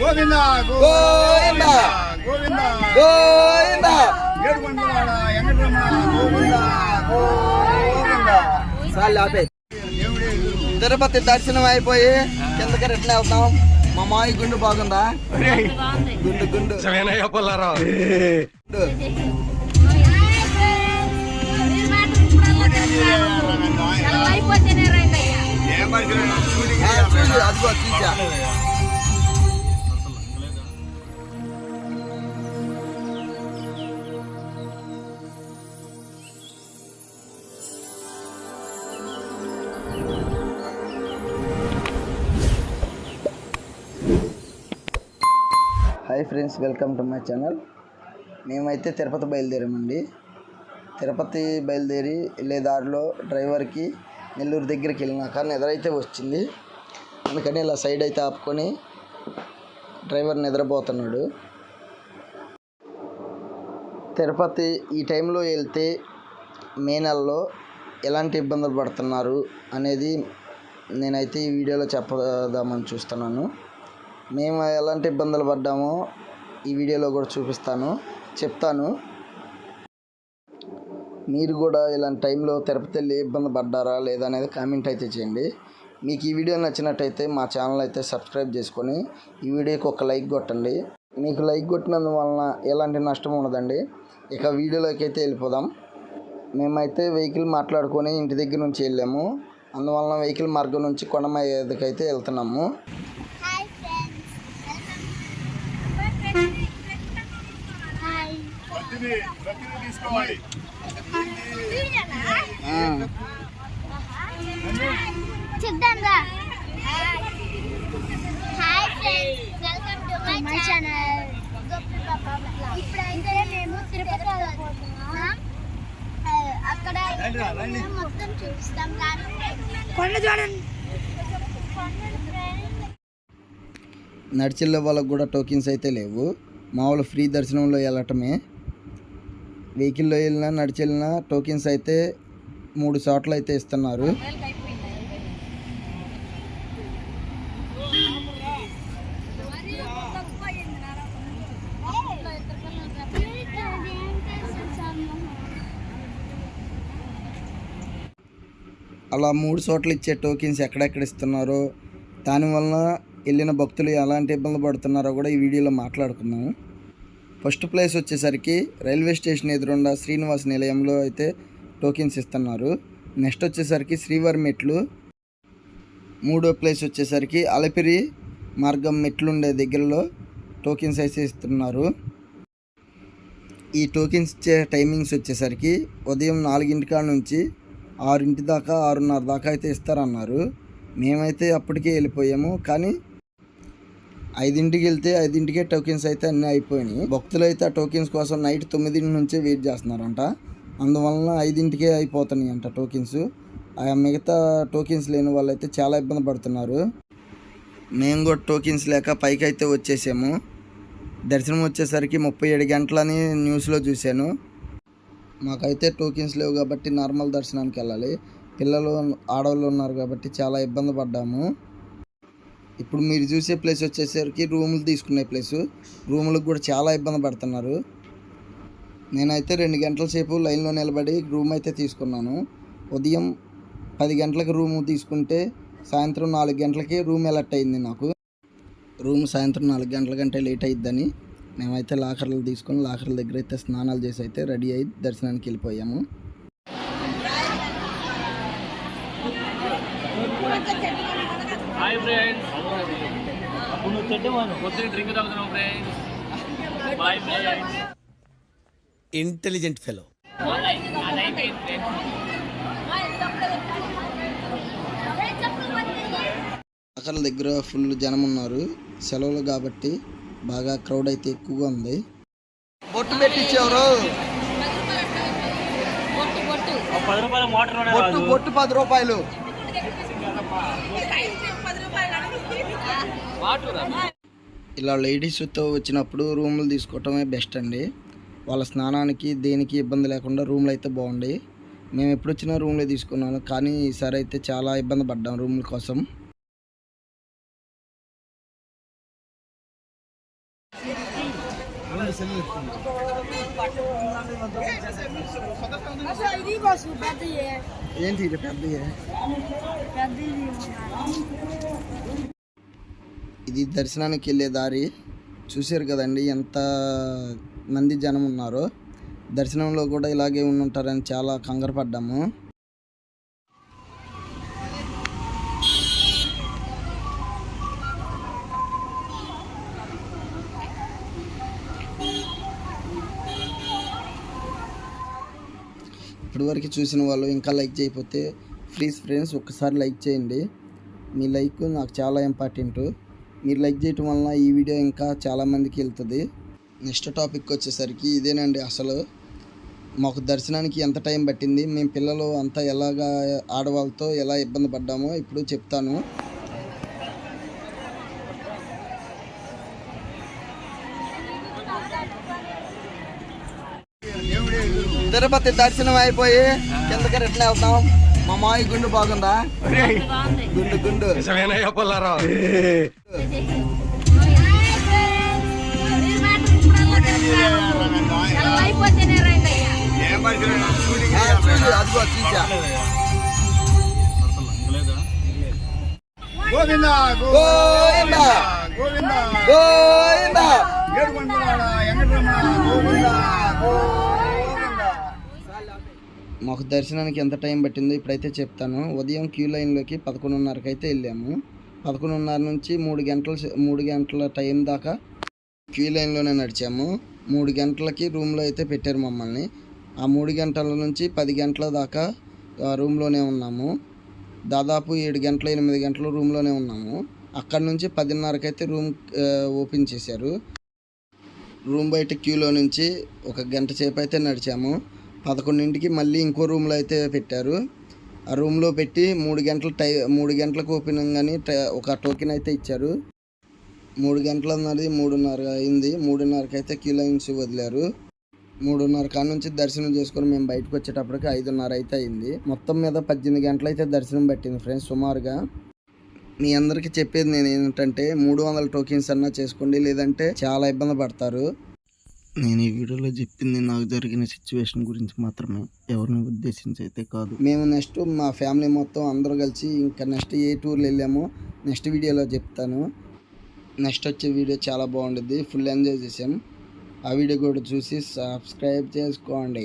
గోవింద గోవింద. గోవింద. గోవింద. ఏడుకొండలవాడ వెంకటరమణ గోవింద గోవింద. చాలు ఆపే. దేవుడే ఎదురు. తిరుపతి దర్శనం అయిపోయి కిందకి రిటర్న్ వెళ్తాం మా మావి గుండు బాగుందా? గుండు గుండు. అదిగో చూసా hi friends welcome to my channel. మేమైతే తిరుపతి బయలుదేరామండి. తిరుపతి బయలుదేరి వెళ్ళే దారిలో డ్రైవర్కి నెల్లూరు దగ్గరికి వెళ్ళినాక నిద్రైతే వచ్చింది. అందుకని ఇలా సైడ్ అయితే ఆపుకొని డ్రైవర్ నిద్రపోతున్నాడు. తిరుపతి ఈ టైంలో వెళ్తే మే నెలలో ఎలాంటి ఇబ్బందులు పడుతున్నారు అనేది నేనైతే ఈ వీడియోలో చెప్పదామని చూస్తున్నాను. మేము ఎలాంటి ఇబ్బందులు పడ్డామో ఈ వీడియోలో కూడా చూపిస్తాను. చెప్తాను. మీరు కూడా ఇలాంటి టైంలో తిరుపతి వెళ్ళి ఇబ్బంది పడ్డారా లేదా అనేది కామెంట్ అయితే చేయండి. మీకు ఈ వీడియో నచ్చినట్టయితే మా ఛానల్ అయితే సబ్స్క్రైబ్ చేసుకొని ఈ వీడియోకి ఒక లైక్ కొట్టండి. మీకు లైక్ కొట్టినందువలన ఎలాంటి నష్టం ఉండదండి. ఇక వీడియోలోకి అయితే వెళ్ళిపోదాం. మేమైతే వెహికల్ మాట్లాడుకొని ఇంటి దగ్గర నుంచి వెళ్ళాము. అందువలన వెహికల్ మార్గం నుంచి కొండమయ్యేదికైతే అయితే వెళ్తున్నాము హాయ్ ఫ్రెండ్స్ హాయ్ భక్తిని భక్తిని తీసుకోవాలి ఆ, చెప్దాం రా hi friends welcome to my channel ఇప్పుడైతే మేము తిరుపతి వెళ్ళబోతున్నాం ఆ, అక్కడ మొత్తం చూపిస్తాం కొండ చూడండి నడిచిల్ల వాళ్ళకు కూడా టోకెన్స్ అయితే లేవు. మామూలు ఫ్రీ దర్శనంలో వెళ్ళటమే. వెహికల్లో వెళ్ళినా నడిచెళ్ళినా టోకెన్స్ అయితే మూడు చోట్ల అయితే ఇస్తున్నారు. అలా మూడు చోట్ల ఇచ్చే టోకెన్స్ ఎక్కడెక్కడ ఇస్తున్నారో దానివలన వెళ్ళిన భక్తులు ఎలాంటి ఇబ్బంది పడుతున్నారో కూడా ఈ వీడియోలో మాట్లాడుకుందాము. ఫస్ట్ ప్లేస్ వచ్చేసరికి రైల్వే స్టేషన్ ఎదురుండా శ్రీనివాస్ నిలయంలో అయితే టోకెన్స్ ఇస్తున్నారు. నెక్స్ట్ వచ్చేసరికి శ్రీవారి మెట్లు. మూడో ప్లేస్ వచ్చేసరికి అలపిరి మార్గం మెట్లు ఉండే దగ్గరలో టోకెన్స్ అయితే ఇస్తున్నారు. ఈ టోకెన్స్ ఇచ్చే టైమింగ్స్ వచ్చేసరికి ఉదయం నాలుగింటి కాడ నుంచి ఆరింటి దాకా ఆరున్నర దాకా అయితే ఇస్తారన్నారు. మేమైతే అప్పటికే వెళ్ళిపోయాము. కానీ ఐదింటికి వెళ్తే ఐదింటికే టోకెన్స్ అయితే అన్నీ అయిపోయినాయి. భక్తులు అయితే ఆ టోకెన్స్ కోసం నైట్ తొమ్మిదింటి నుంచే వెయిట్ చేస్తున్నారంట. అందువలన ఐదింటికే అయిపోతున్నాయి అంట టోకెన్స్. ఆ మిగతా టోకెన్స్ లేని వాళ్ళు అయితే చాలా ఇబ్బంది పడుతున్నారు. మేము కూడా టోకెన్స్ లేక పైకి అయితే వచ్చేసాము. దర్శనం వచ్చేసరికి ముప్పై ఏడు గంటలని న్యూస్లో చూశాను. మాకైతే టోకెన్స్ లేవు కాబట్టి నార్మల్ దర్శనానికి వెళ్ళాలి. పిల్లలు ఆడవాళ్ళు ఉన్నారు కాబట్టి చాలా ఇబ్బంది పడ్డాము. ఇప్పుడు మీరు చూసే ప్లేస్ వచ్చేసరికి రూములు తీసుకునే ప్లేస్ రూములకు కూడా చాలా ఇబ్బంది పడుతున్నారు. నేనైతే రెండు గంటల సేపు లైన్లో నిలబడి రూమ్ అయితే తీసుకున్నాను. ఉదయం పది గంటలకు రూమ్ తీసుకుంటే సాయంత్రం నాలుగు గంటలకి రూమ్ ఎలర్ట్ అయింది నాకు. రూమ్ సాయంత్రం నాలుగు గంటల కంటే లేట్ అయిద్దని మేమైతే లాకర్లు తీసుకొని లాకర్ల దగ్గర అయితే స్నానాలు చేసి అయితే రెడీ అయ్యి దర్శనానికి వెళ్ళిపోయాము. హాయ్ ఫ్రెండ్స్ పొద్దున్న డ్రింక్ తాగుతున్నాం friends bye friends intelligent fellow లాకర్ల దగ్గర ఫుల్ జనం ఉన్నారు. సెలవులు కాబట్టి బాగా క్రౌడ్ అయితే ఎక్కువగా ఉంది. బొట్టు పెట్టించారు పది రూపాయల మోటార్ బొట్టు బొట్టు పది రూపాయలు. ఇలా లేడీస్తో వచ్చినప్పుడు రూములు తీసుకోవటమే బెస్ట్ అండి. వాళ్ళ స్నానానికి దేనికి ఇబ్బంది లేకుండా రూమ్లు అయితే బాగుండి. మేము ఎప్పుడు వచ్చినా రూమ్లే తీసుకున్నాను కానీ ఈసారి అయితే చాలా ఇబ్బంది పడ్డాం రూముల కోసం. ఇది ఏంటి ఇది పెద్ద ఇది దర్శనానికి వెళ్ళే దారి. చూశారు కదండి ఎంత మంది జనం ఉన్నారో. దర్శనంలో కూడా ఇలాగే ఉండుంటారని చాలా కంగారు పడ్డాము. ఇప్పటివరకు చూసిన వాళ్ళు ఇంకా లైక్ చేయకపోతే ప్లీజ్ ఫ్రెండ్స్ ఒక్కసారి లైక్ చేయండి. మీ లైక్ నాకు చాలా ఇంపార్టెంట్. మీరు లైక్ చేయటం వలన ఈ వీడియో ఇంకా చాలామందికి వెళ్తుంది. నెక్స్ట్ టాపిక్ వచ్చేసరికి ఇదేనండి అసలు. మాకు దర్శనానికి ఎంత టైం పట్టింది? మేము పిల్లలు అంతా ఎలాగా ఆడవాళ్ళతో ఎలా ఇబ్బంది పడ్డామో ఇప్పుడు చెప్తాను. తిరుపతి దర్శనం అయిపోయి కిందకి రిటర్న్ వెళ్తాం మా మావి గుండు బాగుందా? గుండు గుండు. అదిగో చూసా. గోవింద గోవింద గోవింద. గోవింద. మాకు దర్శనానికి ఎంత టైం పట్టిందో ఇప్పుడైతే చెప్తాను. ఉదయం క్యూ లైన్లోకి పదకొండున్నరకి అయితే వెళ్ళాము. పదకొండున్నర నుంచి మూడు గంటల మూడు గంటల టైం దాకా క్యూ లైన్లోనే నడిచాము. మూడు గంటలకి రూమ్లో అయితే పెట్టారు మమ్మల్ని. ఆ మూడు గంటల నుంచి పది గంటల దాకా రూమ్లోనే ఉన్నాము. దాదాపు ఏడు గంటల ఎనిమిది గంటలు రూమ్లోనే ఉన్నాము. అక్కడ నుంచి పదిన్నరకు అయితే రూమ్ ఓపెన్ చేశారు. రూమ్ బయట క్యూలో నుంచి ఒక గంట సేపు అయితే నడిచాము. పదకొండింటికి మళ్ళీ ఇంకో రూమ్లో అయితే పెట్టారు. ఆ రూమ్లో పెట్టి మూడు గంటల టై మూడు గంటలకు ఓపెన్ కానీ ఒక టోకెన్ అయితే ఇచ్చారు. మూడు గంటల అన్నది మూడున్నర అయింది. మూడున్నరకి అయితే క్యూ లైన్స్ వదిలారు. మూడున్నర కాడ నుంచి దర్శనం చేసుకొని మేము బయటకు వచ్చేటప్పటికి ఐదున్నర అయితే అయింది. మొత్తం మీద పద్దెనిమిది గంటలు అయితే దర్శనం పట్టింది ఫ్రెండ్స్ సుమారుగా. మీ అందరికీ చెప్పేది నేను ఏంటంటే మూడు వందల టోకెన్స్ అన్నా చేసుకోండి లేదంటే చాలా ఇబ్బంది పడతారు. నేను ఈ వీడియోలో చెప్పింది నాకు జరిగిన సిచ్యువేషన్ గురించి మాత్రమే. ఎవరిని ఉద్దేశించి అయితే కాదు. మేము నెక్స్ట్ మా ఫ్యామిలీ మొత్తం అందరూ కలిసి ఇంకా నెక్స్ట్ ఏ టూర్లు వెళ్ళామో నెక్స్ట్ వీడియోలో చెప్తాను. నెక్స్ట్ వచ్చే వీడియో చాలా బాగుంటుంది ఫుల్ ఎంజాయ్ చేసాం ఆ వీడియో కూడా చూసి సబ్స్క్రైబ్ చేసుకోండి.